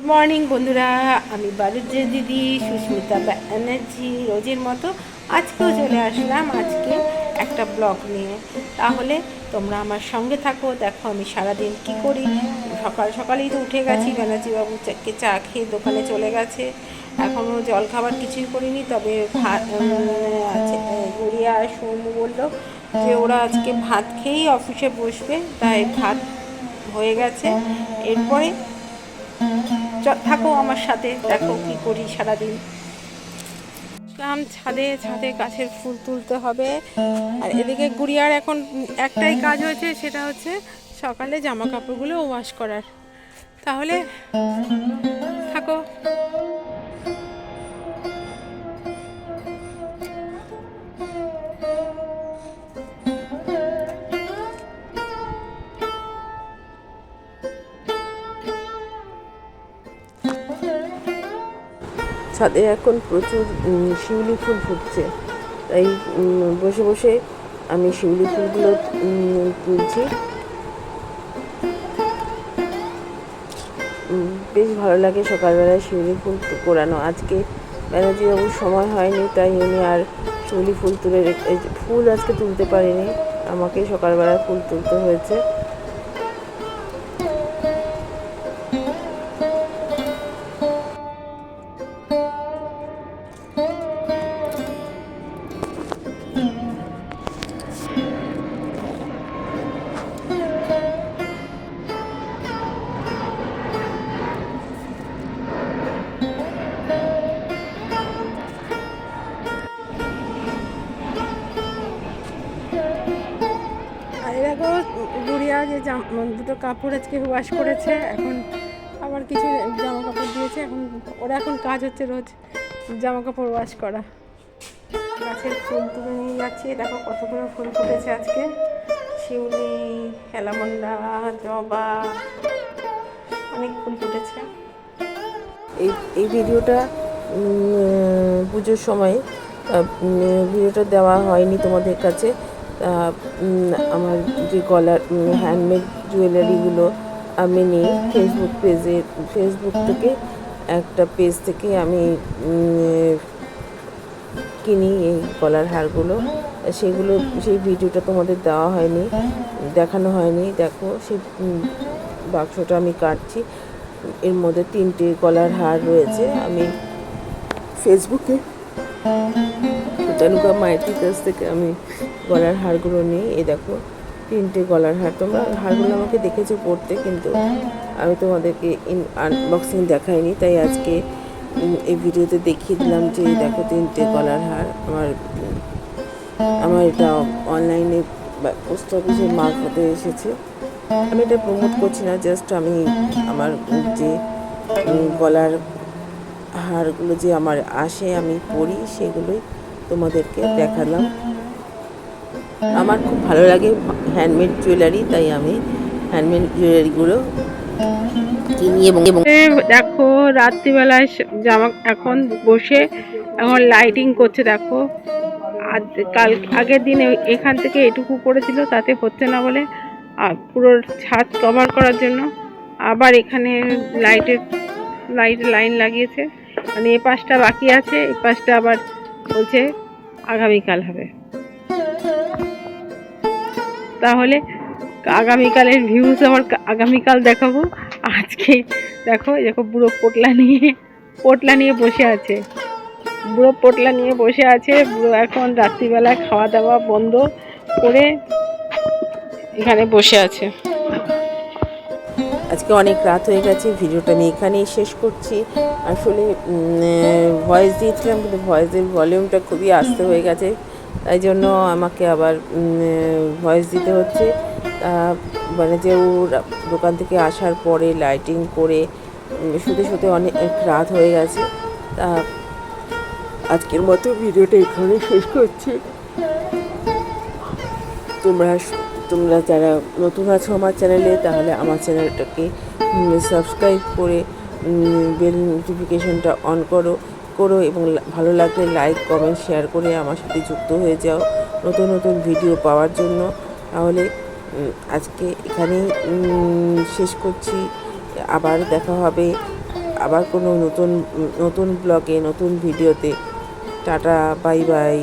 Good morning বন্ধুরা। আমি বালুজ্জের দিদি, সুস্মিতা ব্যানার্জি রোজের মতো। আজকেও চলে আসলাম আজকে একটা ব্লগ নিয়ে। তাহলে তোমরা আমার সঙ্গে থাকো। দেখো আমি সারাদিন কি করি। সকাল সকালেই তো উঠে গেছি। ব্যানার্জি বাবু চাকে চা খেয়ে দোকানে চলে গেছে। এখনও জল খাবার কিছুই করিনি। তবে ভাত আছে গুড়িয়া আর বলল যে ওরা আজকে ভাত খেয়েই অফিসে বসবে। তাই ভাত হয়ে গেছে। এরপরে থাকো আমার সাথে, দেখো কি করি সারাদিন। আসলাম ছাদে ছাদে গাছের ফুল তুলতে হবে। আর এদিকে গুড়িয়ার এখন একটাই কাজ হয়েছে, সেটা হচ্ছে সকালে জামা কাপড়গুলো ওয়াশ করার। তাহলে থাকো। ছাদে এখন প্রচুর শিউলি ফুল ফুটছে। তাই বসে বসে আমি শিউলি ফুলগুলো তুলছি। বেশ ভালো লাগে সকালবেলায় শিউলি ফুল কোরানো আজকে ব্যানার্জি বাবুর সময় হয়নি, তাই উনি আর শিউলি ফুল তুলে ফুল আজকে তুলতে পারিনি। আমাকে সকালবেলায় ফুল তুলতে হয়েছে। গুড়িয়া যে দুটো কাপড় আজকে ওয়াশ করেছে, এখন আবার কিছু জামা কাপড় দিয়েছে, এখন ওরা এখন কাজ হচ্ছে রোজ জামা কাপড় ওয়াশ করা। গাছের ফুল তুলে নিয়ে যাচ্ছি, দেখো কতগুলো ফুল ফুটেছে আজকে। শিউলি হেলামন্ডা জবা, অনেক ফুল ফুটেছে। এই এই ভিডিওটা পুজোর সময় ভিডিওটা দেওয়া হয়নি তোমাদের কাছে। আমার যে গলার হ্যান্ডমেড জুয়েলারিগুলো আমি নিই ফেসবুক পেজে ফেসবুক থেকে একটা পেজ থেকে আমি কিনি এই গলার হারগুলো। সেগুলো, সেই ভিডিওটা তোমাদের দেওয়া হয়নি, দেখানো হয়নি। দেখো, সেই বাক্সটা আমি কাটছি। এর মধ্যে তিনটে গলার হার রয়েছে। আমি ফেসবুকে জানুকা মাইতির কাছ থেকে আমি গলার হারগুলো নিই। এই দেখো, তিনটে গলার হার। তোমরা হারগুলো আমাকে দেখেছ পড়তে, কিন্তু আমি তোমাদেরকে ইন আনবক্সিং দেখাইনি। তাই আজকে এই ভিডিওতে দেখিয়ে দিলাম যে দেখো, তিনটে গলার হার। আমার আমার এটা অনলাইনে পোস্ট অফিসের মারফতে এসেছে। আমি এটা প্রমোট করছি না জাস্ট আমি আমার যে গলার হারগুলো যে আমার আসে, আমি পড়ি, সেগুলোই তোমাদেরকে দেখালাম। আমার খুব ভালো লাগে হ্যান্ডমেড জুয়েলারি তাই আমি হ্যান্ডমেড জুয়েলারিগুলো দেখো, রাত্রিবেলায় জামা এখন বসে এখন লাইটিং করছে, দেখো। আর কাল আগের দিনে এখান থেকে এটুকু করেছিল, তাতে হচ্ছে না বলে। পুরো ছাদ কভার করার জন্য আবার এখানে লাইটের লাইট লাইন লাগিয়েছে। মানে এ পাশটা বাকি আছে এ পাশটা আবার বলছে আগামীকাল হবে। তাহলে আগামীকালের ভিউজ আমার আগামীকাল দেখাবো। আজকে দেখো দেখো বুড়ো পোটলা নিয়ে পোটলা নিয়ে বসে আছে। বুড়ো পোটলা নিয়ে বসে আছে, বুড়ো এখন রাত্রিবেলা খাওয়া দাওয়া বন্ধ করে এখানে বসে আছে। আজকে অনেক রাত হয়ে গেছে, ভিডিওটা আমি এখানেই শেষ করছি। আসলে ভয়েস দিয়েছিলাম, কিন্তু ভয়েসের ভলিউমটা খুবই আস্তে হয়ে গেছে। তাই জন্য আমাকে আবার ভয়েস দিতে হচ্ছে। মানে যে ও দোকান থেকে আসার পরে লাইটিং করে শুতে শুতে অনেক রাত হয়ে গেছে। তা, আজকের মতো ভিডিওটা এখানে শেষ করছি। তোমরা তোমরা যারা নতুন আছো আমার চ্যানেলে, তাহলে আমার চ্যানেলটাকে সাবস্ক্রাইব করে বেল নোটিফিকেশনটা অন করো করো এবং ভালো লাগলে লাইক কমেন্ট শেয়ার করে আমার সাথে যুক্ত হয়ে যাও নতুন নতুন ভিডিও পাওয়ার জন্য। তাহলে আজকে এখানেই শেষ করছি। আবার দেখা হবে আবার কোনো নতুন নতুন ব্লগে নতুন ভিডিওতে টাটা বাই বাই